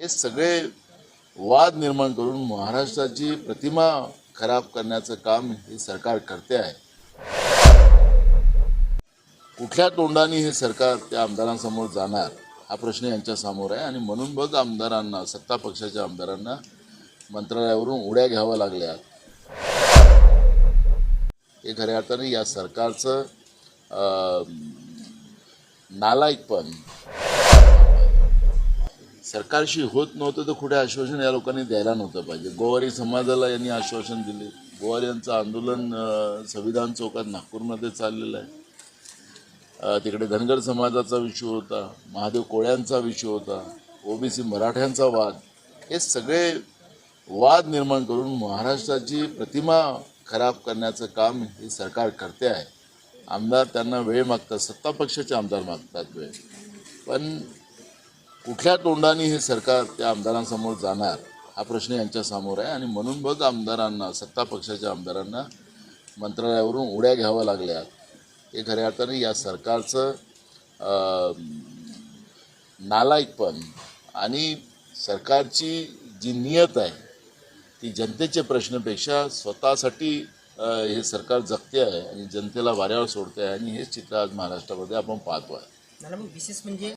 हे सगळे वाद निर्माण करून महाराष्ट्राची प्रतिमा खराब करण्याचं काम हे सरकार करते आहे. कुठल्या तोंडाने हे सरकार त्या आमदारांसमोर जाणार हा प्रश्न यांच्या समोर आहे. आणि म्हणून बघ आमदारांना सत्ता पक्षाच्या आमदारांना मंत्रालयावरून उड्या घ्याव्या लागल्या. हे खऱ्या अर्थाने या सरकारचं नालायकपण सरकारशी होत नव्हतं तर कुठे आश्वासन या लोकांनी द्यायला नव्हतं पाहिजे. गोवारी समाजाला यांनी आश्वासन दिले. गोवारी यांचं आंदोलन संविधान चौकात नागपूरमध्ये चाललेलं आहे. तिकडे धनगर समाजाचा विषय होता महादेव कोळ्यांचा विषय होता ओबीसी मराठ्यांचा वाद हे सगळे वाद निर्माण करून महाराष्ट्राची प्रतिमा खराब करण्याचं काम हे सरकार करते आहे. आमदार त्यांना वेळ मागतात सत्ता पक्षाचे आमदार मागतात वेळ. पण कुठल्या तोंडाने हे सरकार त्या आमदारांसमोर जाणार हा प्रश्न यांच्यासमोर आहे. आणि म्हणून बघ आमदारांना सत्ता पक्षाच्या आमदारांना मंत्रालयावरून उड्या घ्याव्या लागल्या. हे खऱ्या अर्थाने या सरकारचं नालायकपण आणि सरकारची जी नियत आहे ती जनतेच्या प्रश्नापेक्षा स्वतःसाठी हे सरकार जगते आहे आणि जनतेला वाऱ्यावर सोडते आहे. आणि हेच चित्र आज महाराष्ट्रामध्ये आपण पाहतो आहे विशेष म्हणजे